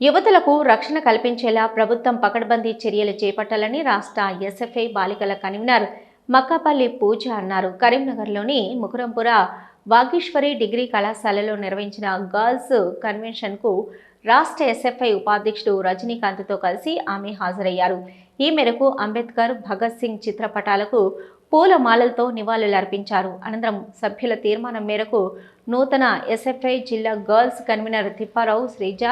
యువతలకు రక్షణ కల్పించేలా ప్రభుత్వం పకడ్బందీ చర్యలు చేపట్టాలని రాష్ట్ర ఎస్ఎఫ్ఐ బాలికల కన్వీనర్ మక్కాపల్లి పూజ అన్నారు. కరీంనగర్లోని ముకురంపుర వాగీశ్వరి డిగ్రీ కళాశాలలో నిర్వహించిన గర్ల్స్ కన్వెన్షన్కు రాష్ట్ర ఎస్ఎఫ్ఐ ఉపాధ్యక్షుడు రజనీకాంత్తో కలిసి ఆమె హాజరయ్యారు. ఈ మేరకు అంబేద్కర్ భగత్ సింగ్ చిత్రపటాలకు పూలమాలలతో నివాళులర్పించారు. అనంతరం సభ్యుల తీర్మానం మేరకు నూతన ఎస్ఎఫ్ఐ జిల్లా girls convener Thipparao Sreeja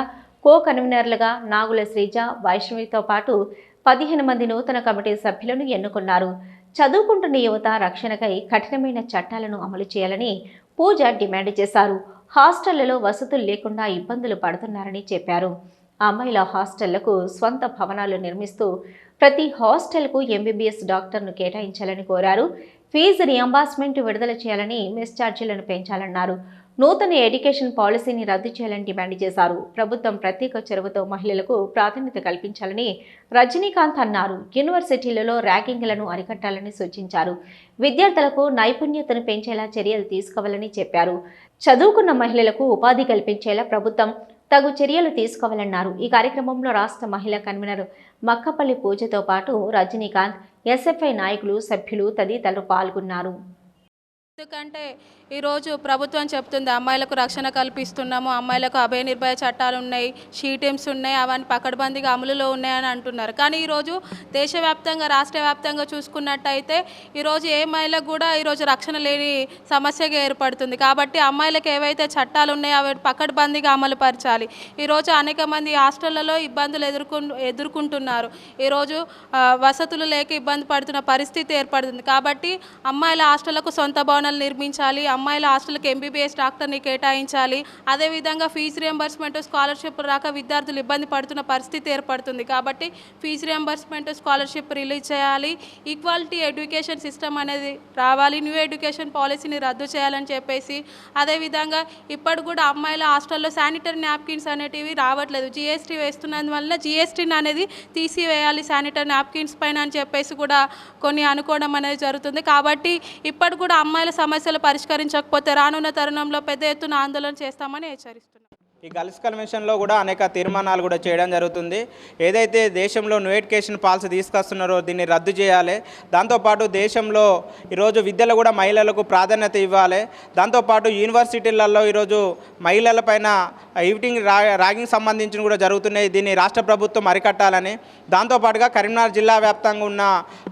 co కన్వీనర్లుగా Nagula Sreeja వైష్ణవితో పాటు పదిహేను మంది నూతన కమిటీ సభ్యులను ఎన్నుకున్నారు. చదువుకుంటున్న యువత రక్షణకై కఠినమైన చట్టాలను అమలు చేయాలని పూజ డిమాండ్ చేశారు. హాస్టళ్ళలో వసతులు లేకుండా ఇబ్బందులు పడుతున్నారని చెప్పారు. అమ్మాయిల హాస్టళ్ళకు స్వంత భవనాలు నిర్మిస్తూ ప్రతి హాస్టల్కు ఎంబీబీఎస్ డాక్టర్ను కేటాయించాలని కోరారు. ఫీజు రియంబర్స్మెంట్ విడుదల చేయాలని మిస్ఛార్జీలను పెంచాలన్నారు. నూతన ఎడ్యుకేషన్ పాలసీని రద్దు చేయాలని డిమాండ్ చేశారు. ప్రభుత్వం ప్రత్యేక చొరవతో మహిళలకు ప్రాధాన్యత కల్పించాలని రజనీకాంత్ అన్నారు. యూనివర్సిటీలలో ర్యాగింగ్లను అరికట్టాలని సూచించారు. విద్యార్థులకు నైపుణ్యతను పెంచేలా చర్యలు తీసుకోవాలని చెప్పారు. చదువుకున్న మహిళలకు ఉపాధి కల్పించేలా ప్రభుత్వం తగు చర్యలు తీసుకోవాలన్నారు. ఈ కార్యక్రమంలో రాష్ట్ర మహిళా కన్వీనర్ మక్కపల్లి పూజతో పాటు రజనీకాంత్ ఎస్ఎఫ్ఐ నాయకులు సభ్యులు తదితరులు పాల్గొన్నారు. ఎందుకంటే ఈరోజు ప్రభుత్వం చెప్తుంది అమ్మాయిలకు రక్షణ కల్పిస్తున్నాము అమ్మాయిలకు అభయ నిర్భయ చట్టాలు ఉన్నాయి షీటెమ్స్ ఉన్నాయి అవన్నీ పకడ్బందీగా అమలులో ఉన్నాయని అంటున్నారు. కానీ ఈరోజు దేశవ్యాప్తంగా రాష్ట్ర వ్యాప్తంగా చూసుకున్నట్టయితే ఈరోజు ఏ మహిళకు కూడా ఈరోజు రక్షణ లేని సమస్యగా ఏర్పడుతుంది. కాబట్టి అమ్మాయిలకు ఏవైతే చట్టాలు ఉన్నాయో అవి పకడ్బందీగా అమలు పరచాలి. ఈరోజు అనేక మంది హాస్టళ్ళలో ఇబ్బందులు ఎదుర్కొ ఎదుర్కొంటున్నారు. ఈరోజు వసతులు లేక ఇబ్బంది పడుతున్న పరిస్థితి ఏర్పడుతుంది. కాబట్టి అమ్మాయిల హాస్టళ్ళకు సొంత భవనాలు నిర్మించాలి అమ్మాయిల హాస్టల్కి ఎంబీబీఎస్ డాక్టర్ని కేటాయించాలి అదేవిధంగా ఫీజు రియంబర్స్మెంట్ స్కాలర్షిప్ రాక విద్యార్థులు ఇబ్బంది పడుతున్న పరిస్థితి ఏర్పడుతుంది. కాబట్టి ఫీజు రియంబర్స్మెంట్ స్కాలర్షిప్ రిలీజ్ చేయాలి. ఈక్వాలిటీ ఎడ్యుకేషన్ సిస్టమ్ అనేది రావాలి. న్యూ ఎడ్యుకేషన్ పాలసీని రద్దు చేయాలని చెప్పేసి అదేవిధంగా ఇప్పుడు కూడా అమ్మాయిల హాస్టల్లో శానిటరీ నాప్కిన్స్ అనేటివి రావట్లేదు. జిఎస్టీ వేస్తున్నందువల్ల జిఎస్టీని అనేది తీసివేయాలి శానిటరీ నాప్కిన్స్ పైన అని చెప్పేసి కూడా కొన్ని అనుకోవడం అనేది జరుగుతుంది. కాబట్టి ఇప్పుడు కూడా అమ్మాయిల సమస్యలు పరిష్కరించకపోతే రానున్న తరుణంలో పెద్ద ఎత్తున ఆందోళన చేస్తామని హెచ్చరిస్తున్నారు. ఈ గర్ల్స్ కన్వెన్షన్లో కూడా అనేక తీర్మానాలు కూడా చేయడం జరుగుతుంది. ఏదైతే దేశంలో నోటిఫికేషన్ పాలసీ తీసుకొస్తున్నారో దీన్ని రద్దు చేయాలి. దాంతోపాటు దేశంలో ఈరోజు విద్యలో కూడా మహిళలకు ప్రాధాన్యత ఇవ్వాలి. దాంతోపాటు యూనివర్సిటీలలో ఈరోజు మహిళలపైన ఈవిటింగ్ రా ర్యాగింగ్ సంబంధించిన కూడా జరుగుతున్నాయి. దీన్ని రాష్ట్ర ప్రభుత్వం అరికట్టాలని. దాంతోపాటుగా కరీంనగర్ జిల్లా వ్యాప్తంగా ఉన్న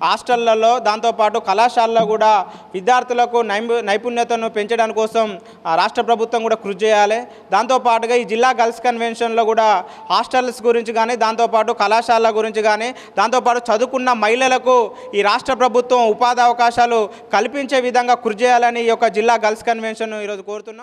హాస్టళ్ళలో దాంతోపాటు కళాశాలలో కూడా విద్యార్థులకు నైపుణ్యతను పెంచడం కోసం ఆ, రాష్ట్ర ప్రభుత్వం కూడా కృషి చేయాలి. దాంతోపాటుగా ఈ జిల్లా గర్ల్స్ కన్వెన్షన్లో కూడా హాస్టల్స్ గురించి కానీ దాంతోపాటు కళాశాల గురించి కానీ దాంతోపాటు చదువుకున్న మహిళలకు ఈ రాష్ట్ర ప్రభుత్వం ఉపాధి అవకాశాలు కల్పించే విధంగా కృషి చేయాలని ఈ యొక్క జిల్లా గర్ల్స్ కన్వెన్షన్ ఈరోజు కోరుతున్నాం.